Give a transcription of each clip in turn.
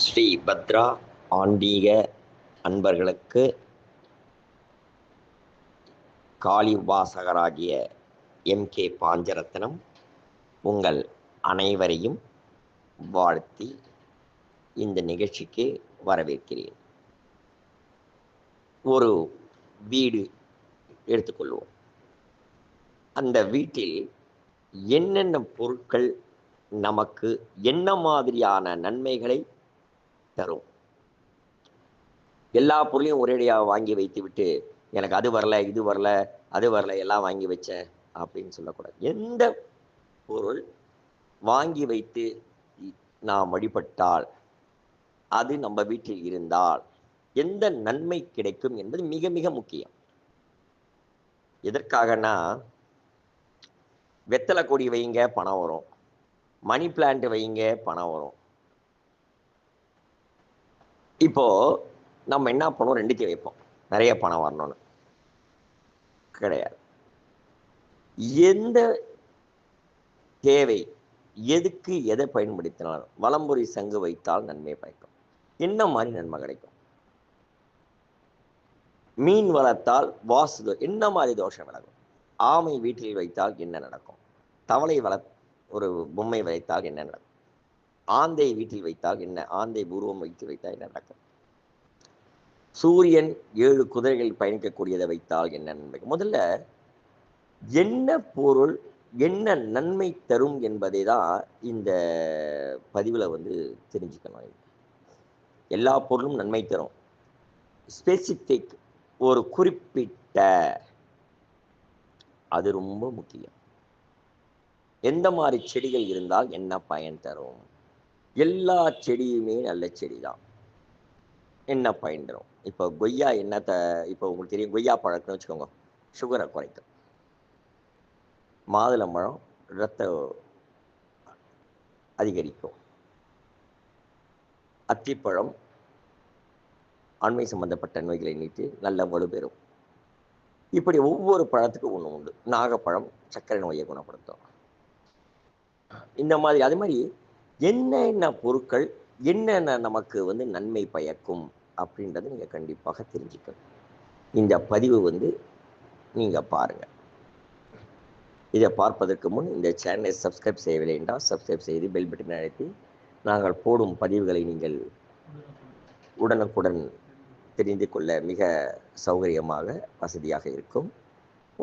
ஸ்ரீ பத்ரா ஆன்மீக அன்பர்களுக்கு காளி உபாசகராகிய M K பாஞ்சரத்னம் உங்கள் அனைவரையும் வாழ்த்தி இந்த நிகழ்ச்சிக்கு வரவேற்கிறேன். ஒரு வீடு எடுத்துக்கொள்வோம். அந்த வீட்டில் என்னென்ன பொருட்கள் நமக்கு என்ன மாதிரியான நன்மைகளை தரும். எல்லா பொருளையும் ஒரேடியாக வாங்கி வைத்து விட்டு எனக்கு அது வரல இது வரல அது வரல எல்லாம் வாங்கி வச்சேன் அப்படின்னு சொல்லக்கூடாது. எந்த பொருள் வாங்கி வைத்து நாம் வழிபட்டால் அது நம்ம வீட்டில் இருந்தால் எந்த நன்மை கிடைக்கும் என்பது மிக மிக முக்கியம். எதற்காகனா வெத்தலை கொடி வைங்க பணம் வரும். மணி பிளான்ட் வைங்க பணம் வரும். இப்போ நம்ம என்ன பண்ணுவோம் ரெண்டுத்தையும் வைப்போம். நிறைய பணம் வரணும்னு. கிடையாது. எந்த தேவை எதுக்கு எதை பயன்படுத்தினாலும் வலம்புரி சங்கு வைத்தால் நன்மை பயக்கும். என்ன மாதிரி நன்மை கிடைக்கும்? மீன் வளர்த்தால் வாசு என்ன மாதிரி தோஷம் விலகும்? ஆமை வீட்டில் வைத்தால் என்ன நடக்கும்? தவளை வள ஒரு பொம்மை வைத்தால் என்ன நடக்கும்? ஆந்தை வீட்டில் வைத்தால் என்ன? ஆந்தை பூர்வம் வைத்து வைத்தால் என்ன நடக்கும்? சூரியன் ஏழு குதிரைகள் பயணிக்கக்கூடியதை வைத்தால் என்ன நன்மை? முதல்ல என்ன பொருள் என்ன நன்மை தரும் என்பதை தான் இந்த பதிவில் வந்து தெரிஞ்சுக்கணும். எல்லா பொருளும் நன்மை தரும். ஸ்பெசிஃபிக் ஒரு குறிப்பிட்ட அது ரொம்ப முக்கியம். எந்த மாதிரி செடிகள் இருந்தால் என்ன பயன் தரும்? எல்லா செடியுமே நல்ல செடி தான் என்ன பயன்படும் இப்போ கொய்யா என்னத்தை இப்போ உங்களுக்கு தெரியும் கொய்யா பழக்கம்னு வச்சுக்கோங்க. சுகரை குறைக்கும். மாதுளம்பழம் ரத்த அதிகரிக்கும். அத்திப்பழம் ஆண்மை சம்பந்தப்பட்ட நோய்களை நீட்டி நல்ல வலுப்பெறும் இப்படி ஒவ்வொரு பழத்துக்கும் ஒன்று உண்டு. நாகப்பழம் சர்க்கரை நோயை குணப்படுத்தும். இந்த மாதிரி அது மாதிரி என்னென்ன பொருட்கள் என்னென்ன நமக்கு வந்து நன்மை பயக்கும் அப்படின்றத நீங்கள் கண்டிப்பாக தெரிஞ்சுக்கணும். இந்த பதிவு வந்து நீங்கள் பாருங்கள் இதை பார்ப்பதற்கு முன் இந்த சேனலை சப்ஸ்கிரைப் செய்யவில்லை என்றால் சப்ஸ்கிரைப் செய்து பெல் பட்டனை அழைத்து நாங்கள் போடும் பதிவுகளை நீங்கள் உடனுக்குடன் தெரிந்து கொள்ள மிக சௌகரியமாக வசதியாக இருக்கும்.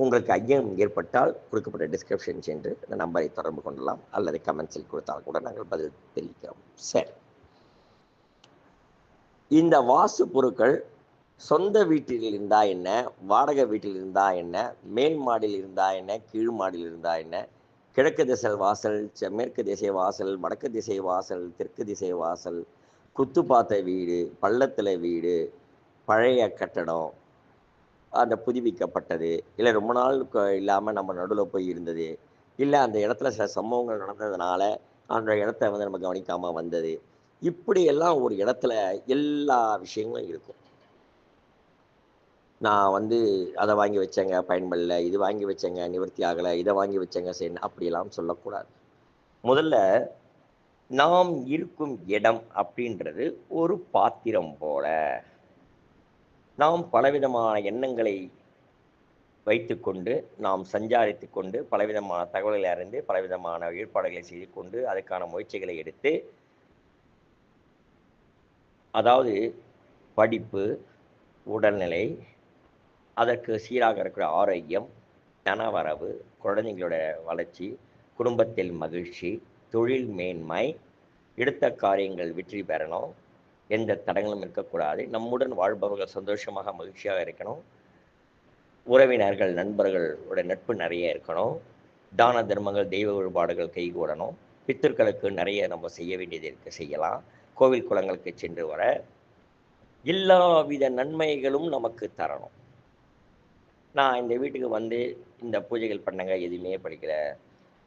உங்களுக்கு ஐயம் ஏற்பட்டால் கொடுக்கப்பட்ட டிஸ்கிரிப்ஷன் சென்று இந்த நம்பரை தொடர்பு கொள்ளலாம். அல்லது கமெண்ட்ஸில் கொடுத்தால் கூட நாங்கள் பதில் தெரிவிக்கிறோம். சரி. இந்த வாசு பொருட்கள் சொந்த வீட்டில் இருந்தா என்ன வாடகை வீட்டில் இருந்தா என்ன மேல் மாடியில் இருந்தா என்ன கீழ் மாடியில் இருந்தா என்ன கிழக்கு திசை வாசல் மேற்கு திசை வாசல் வடக்கு திசை வாசல் தெற்கு திசை வாசல் குத்து பார்த்த வீடு பள்ளத்தில் வீடு பழைய கட்டடம் அந்த புதுப்பிக்கப்பட்டது. இல்லை ரொம்ப நாள் இல்லாமல் நம்ம நடுவில் போய் இருந்தது. இல்லை அந்த இடத்துல சில சம்பவங்கள் நடந்ததுனால அந்த இடத்த வந்து நம்ம கவனிக்காமல் வந்தது. இப்படியெல்லாம் ஒரு இடத்துல எல்லா விஷயங்களும் இருக்கும். நான் வந்து அதை வாங்கி வச்சேங்க பயன்படல இது வாங்கி வச்சேங்க நிவர்த்தி ஆகலை இதை வாங்கி வச்சேங்க சரி அப்படியெல்லாம் சொல்லக்கூடாது. முதல்ல நாம் இருக்கும் இடம் அப்படின்றது ஒரு பாத்திரம் போல. நாம் பலவிதமான எண்ணங்களை வைத்துக்கொண்டு நாம் சஞ்சாரித்து கொண்டு பலவிதமான தகவல்களை அறிந்து பலவிதமான ஏற்பாடுகளை செய்து கொண்டு அதுக்கான முயற்சிகளை எடுத்து அதாவது படிப்பு உடல்நிலை அதற்கு சீராக இருக்கிற ஆரோக்கியம் தனவரவு குழந்தைங்களோட வளர்ச்சி குடும்பத்தில் மகிழ்ச்சி தொழில் மேன்மை எடுத்த காரியங்கள் வெற்றி பெறணும். எந்த தடங்களும் இருக்கக்கூடாது. நம்முடன் வாழ்பவர்கள் சந்தோஷமாக மகிழ்ச்சியாக இருக்கணும். உறவினர்கள் நண்பர்களோட நட்பு நிறைய இருக்கணும். தான தர்மங்கள் தெய்வ வழிபாடுகள் கைகூடணும் பித்தர்களுக்கு நிறைய நம்ம செய்ய வேண்டியது இருக்க செய்யலாம். கோவில் குளங்களுக்கு சென்று வர எல்லாவித நன்மைகளும் நமக்கு தரணும். நான் இந்த வீட்டுக்கு வந்து இந்த பூஜைகள் பண்ணங்க எதுவுமே படிக்கல.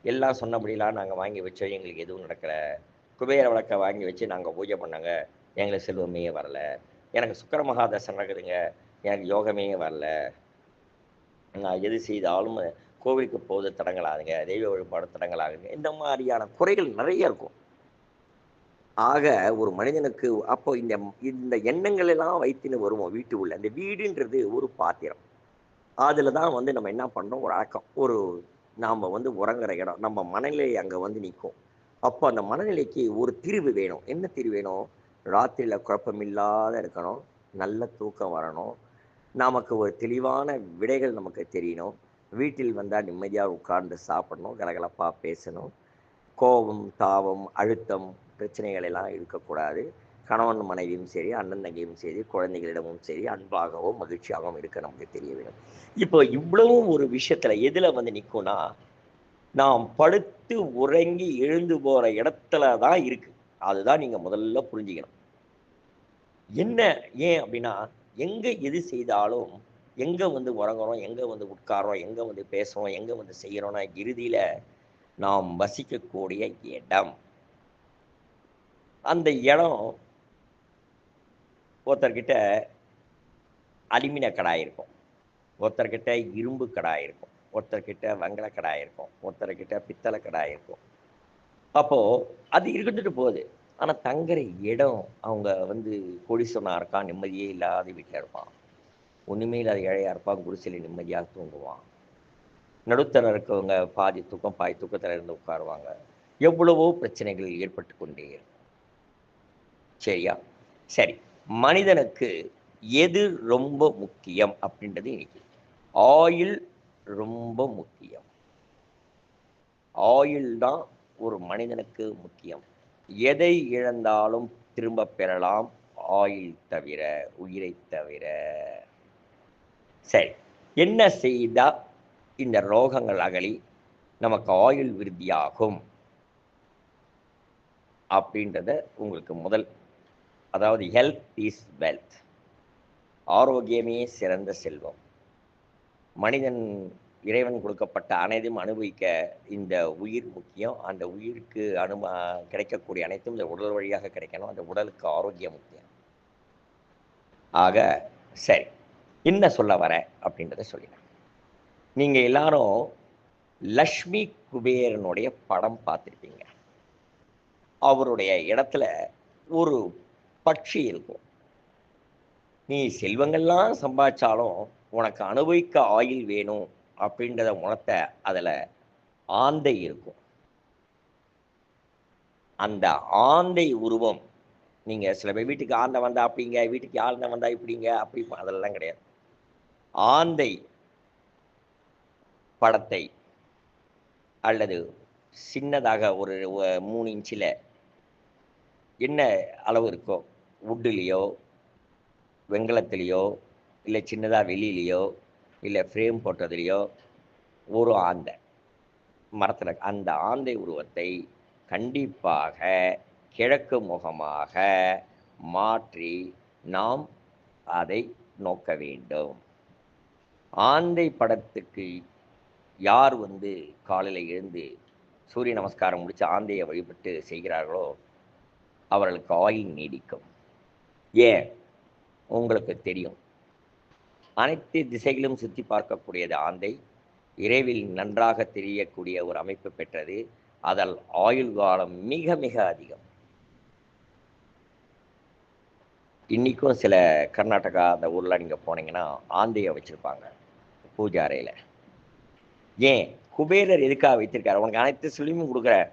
எல்லாம் சொன்னபடிலாம் நாங்கள் வாங்கி வச்சோம் எங்களுக்கு எதுவும் நடக்கலை. குபேர விளக்கை வாங்கி வச்சு நாங்கள் பூஜை பண்ணாங்க. எங்களுக்கு செல்வமே வரல. எனக்கு சுக்கர மகாதசம் நடக்குதுங்க. எனக்கு யோகமே வரல. நான் எது செய்தாலும் கோவிலுக்கு போவது தடங்களாகுங்க தெய்வ வழிபாடு தடங்களாகுங்க இந்த மாதிரியான குறைகள் நிறைய இருக்கும். ஆக ஒரு மனிதனுக்கு அப்போ இந்த இந்த எண்ணங்கள் எல்லாம் வைத்துன்னு வருவோம் வீட்டு உள்ள. இந்த வீடுன்றது ஒரு பாத்திரம். அதில் தான் வந்து நம்ம என்ன பண்ணுறோம் ஒரு அடக்கம். ஒரு நாம் வந்து உறங்குற இடம். நம்ம மனநிலை அங்கே வந்து நிற்கும் அப்போ அந்த மனநிலைக்கு ஒரு தீர்வு வேணும். என்ன தீர்வு வேணும்? ராத்திரியில் குழப்பமில்லாத இருக்கணும். நல்ல தூக்கம் வரணும். நமக்கு ஒரு தெளிவான விடைகள் நமக்கு தெரியணும். வீட்டில் வந்தால் நிம்மதியாக உட்கார்ந்து சாப்பிடணும் கலகலப்பாக பேசணும். கோபம் தாவம் அழுத்தம் பிரச்சனைகள் எல்லாம் இருக்கக்கூடாது. கணவன் மனைவியும் சரி அண்ணன் தங்கையும் சரி குழந்தைகளிடமும் சரி அன்பாகவும் மகிழ்ச்சியாகவும் இருக்க நமக்கு தெரிய வேணும் இப்போ இவ்வளவும் ஒரு விஷயத்தில் எதில் வந்து நிற்கும்னா நாம் படுத்து உறங்கி எழுந்து போகிற இடத்துல தான் இருக்குது அதுதான் நீங்க முதல்ல புரிஞ்சுக்கணும். என்ன ஏன் அப்படின்னா எங்க எது செய்தாலும் எங்க வந்து உறங்குறோம் எங்க வந்து உட்காரோம் எங்க வந்து பேசுறோம் எங்க வந்து செய்யறோம்னா இறுதியில நாம் வசிக்கக்கூடிய இடம். அந்த இடம் ஒருத்தர்கிட்ட அலுமின கடாய் இருக்கும். ஒருத்தர்கிட்ட இரும்பு கடாய் இருக்கும். ஒருத்தர்கிட்ட வெங்கல கடாய் இருக்கும். ஒருத்தர்கிட்ட பித்தளை கடாய் இருக்கும். அப்போ அது இருந்துட்டு போகுது. ஆனால் தங்குற இடம் அவங்க வந்து கொடிசனா இருக்கான் நிம்மதியே இல்லாத வீட்டில் இருப்பான். ஒன்றுமே இல்லாத ஏழையா இருப்பான் குடிசையில் நிம்மதியாக தூங்குவான். நடுத்தர இருக்கவங்க பாதி தூக்கம் பாதி தூக்கத்தில் இருந்து உட்காருவாங்க. எவ்வளவோ பிரச்சனைகள் ஏற்பட்டு கொண்டே இருக்கும். சரியா? சரி. மனிதனுக்கு எது ரொம்ப முக்கியம் அப்படின்றது இன்னைக்கு. ஆயில் ரொம்ப முக்கியம். ஆயில் தான் ஒரு மனிதனுக்கு முக்கியம். எதை இழந்தாலும் திரும்ப பெறலாம். ஆயில் தவிர உயிரை தவிர. சரி என்ன செய்தால் இந்த ரோகங்கள் அகலி? நமக்கு ஆயுள் விருத்தியாகும். அப்படின்றத உங்களுக்கு முதல் அதாவது ஹெல்த் இஸ் வெல்த் ஆரோக்கியமே சிறந்த செல்வம். மனிதன் இறைவன் கொடுக்கப்பட்ட அனைத்தும் அனுபவிக்க இந்த உயிர் முக்கியம். அந்த உயிருக்கு அனும கிடைக்கக்கூடிய அனைத்தும் இந்த உடல் வழியாக கிடைக்கணும். அந்த உடலுக்கு ஆரோக்கியம் முக்கியம். ஆக சரி. என்ன சொல்ல வர அப்படின்றத சொல்லிடுறேன். நீங்கள் எல்லாரும் லக்ஷ்மி குபேரனுடைய படம் பார்த்துருப்பீங்க. அவருடைய இடத்துல ஒரு பட்சி இருக்கும். நீ செல்வங்கள்லாம் சம்பாதிச்சாலும் உனக்கு அனுபவிக்க ஆயில் வேணும். அப்படின்றத உணர்த்த அதில் ஆந்தை இருக்கும். அந்த ஆந்தை உருவம் நீங்கள் சில பேர் வீட்டுக்கு ஆந்தை வந்தா அப்படிங்க வீட்டுக்கு ஆந்தை வந்தா இப்படிங்க அப்படி அதெல்லாம் கிடையாது. ஆந்தை படத்தை அல்லது சின்னதாக ஒரு மூணு இன்ச்சில் என்ன அளவு இருக்கோ வுட்டுலேயோ வெங்கலத்துலேயோ இல்லை சின்னதாக வெளியிலேயோ இல்லை ஃப்ரேம் போட்டதுலேயோ ஒரு ஆந்தை. மரத்தில் அந்த ஆந்தை உருவத்தை கண்டிப்பாக கிழக்கு முகமாக மாற்றி நாம் அதை நோக்க வேண்டும். ஆந்தை படத்துக்கு யார் வந்து காலையில் எழுந்து சூரிய நமஸ்காரம் முடித்து ஆந்தையை வழிபட்டு செய்கிறார்களோ அவர்களுக்கு ஆயுள் நீடிக்கும். ஏன்? உங்களுக்கு தெரியும். அனைத்து திசைகளும் சுற்றி பார்க்கக்கூடியது ஆந்தை. இரவில் நன்றாக தெரியக்கூடிய ஒரு அமைப்பு பெற்றது. அதில் ஆயுள் காலம் மிக மிக அதிகம். இன்னைக்கும் சில கர்நாடகா அந்த ஊரில் நீங்கள் போனீங்கன்னா ஆந்தையை வச்சிருப்பாங்க பூஜை அறையில். ஏன்? குபேரர் எதுக்காக வைத்திருக்காரு? உனக்கு அனைத்து சொல்லியும் கொடுக்குற.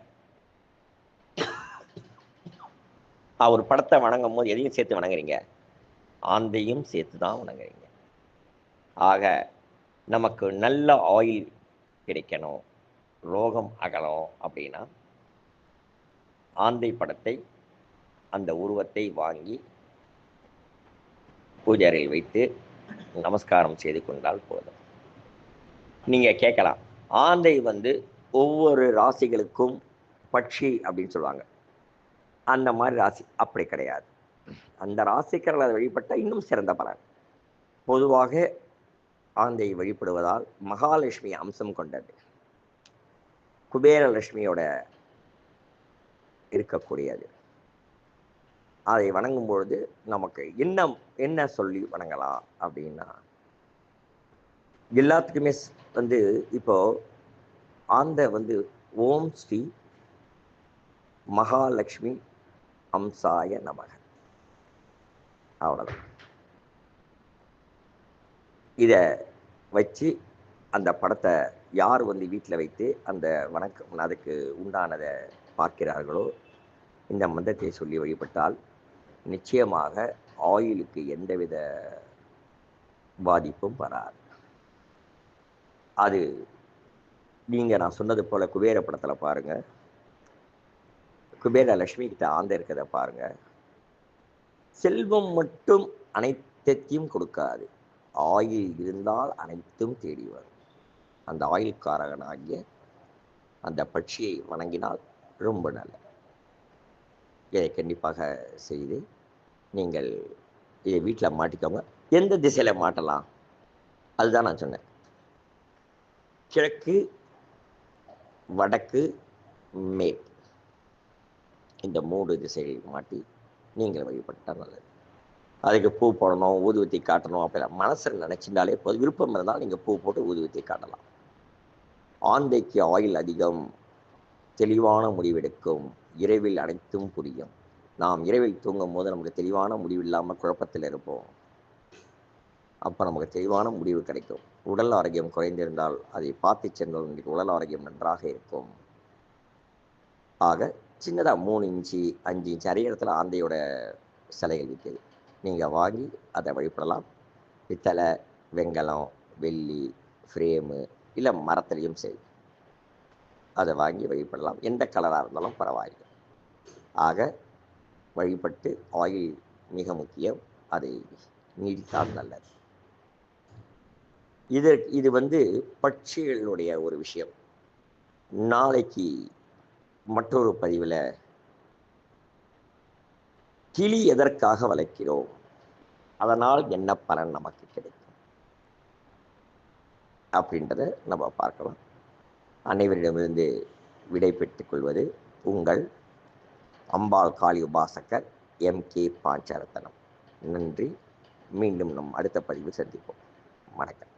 அவர் படத்தை வணங்கும் போது எதையும் சேர்த்து வணங்குறீங்க? ஆந்தையும் சேர்த்து தான் வணங்குறீங்க. ஆக நமக்கு நல்ல ஆயில் கிடைக்கணும். ரோகம் அகலம் அப்படின்னா ஆந்தை படத்தை அந்த உருவத்தை வாங்கி பூஜாரில் வைத்து நமஸ்காரம் செய்து கொண்டால் போதும். நீங்க கேட்கலாம் ஆந்தை வந்து ஒவ்வொரு ராசிகளுக்கும் பட்சி அப்படின்னு சொல்லுவாங்க. அந்த மாதிரி ராசி அப்படி கிடையாது. அந்த ராசிக்காரர்கள் அதை வழிபட்டால் இன்னும் சிறந்த பலன். பொதுவாக ஆந்தை வழிபடுவதால் மகாலட்சுமி அம்சம் கொண்டது. குபேரலட்சுமியோட இருக்கக்கூடியது. அதை வணங்கும் பொழுது நமக்கு இன்னும் என்ன சொல்லி வணங்கலாம் அப்படின்னா எல்லாத்துக்குமே வந்து இப்போ ஆந்த வந்து ஓம் ஸ்ரீ மகாலட்சுமி அம்சாய நமக. அவ்வளோதான் இதை வச்சு அந்த படத்தை யார் வந்து வீட்டில் வைத்து அந்த வணக்கம் அதுக்கு உண்டானதை பார்க்கிறார்களோ இந்த மந்தத்தை சொல்லி வழிபட்டால் நிச்சயமாக ஆயிலுக்கு எந்தவித பாதிப்பும் வராது. அது நீங்கள் நான் சொன்னது போல் குபேர படத்தில் பாருங்கள் குபேர லட்சுமி கிட்ட ஆந்த இருக்கிறத பாருங்கள் செல்வம் மட்டும் அனைத்தையும் கொடுக்காது. ஆயில் இருந்தால் அனைத்தும் தேடி வரும். அந்த ஆயுள்காரகனாகிய அந்த பட்சியை வணங்கினால் ரொம்ப நல்லது. இதை கண்டிப்பாக செய்து நீங்கள் இதை வீட்டில் மாட்டிக்கோங்க. எந்த திசையில் மாட்டலாம்? அதுதான் நான் சொன்னேன். கிழக்கு வடக்கு மேற்கு. இந்த மூன்று திசைகளில் மாட்டி நீங்கள் வழிபட்டால் நல்லது. அதுக்கு பூ போடணும் ஊதுவத்தி காட்டணும் அப்படிலாம். மனசில் நினச்சிருந்தாலே போது விருப்பம் இருந்தால் நீங்கள் பூ போட்டு ஊதுவத்தி காட்டலாம். ஆந்தைக்கு ஆயில் அதிகம். தெளிவான முடிவெடுக்கும். இரவில் அனைத்தும் புரியும். நாம் இரவில் தூங்கும் போது நமக்கு தெளிவான முடிவு இல்லாமல் குழப்பத்தில் இருப்போம். அப்போ நமக்கு தெளிவான முடிவு கிடைக்கும். உடல் ஆரோக்கியம் குறைந்திருந்தால் அதை பார்த்து சென்றால் உங்களுக்கு உடல் ஆரோக்கியம் நன்றாக இருக்கும். ஆக சின்னதாக மூணு இன்ச்சு அஞ்சு இன்ச்சு நிறைய இடத்துல ஆந்தையோட சிலைகள் விற்கிது. நீங்கள் வாங்கி அதை வழிபடலாம். பித்தளை வெங்கலம் வெள்ளி ஃப்ரேமு இல்லை மரத்துலேயும் சரி. அதை வாங்கி வழிபடலாம். எந்த கலராக இருந்தாலும் பரவாயில்லை. ஆக வழிபட்டு ஆயில் மிக முக்கியம். அதை நீடித்தால் நல்லது. இது இது வந்து பட்சிகளுடைய ஒரு விஷயம். நாளைக்கு மற்றொரு பதிவில் கிளி எதற்காக வளர்க்கிறோம்? அதனால் என்ன பலன் நமக்கு கிடைக்கும்? அப்படின்றத நம்ம பார்க்கலாம். அனைவரிடமிருந்து விடை பெற்றுக்கொள்வது உங்கள் அம்பாள் காளி உபாசகர் எம். கே. பாஞ்சரத்தனம். நன்றி. மீண்டும் நம் அடுத்த பதிவில் சந்திப்போம். வணக்கம்.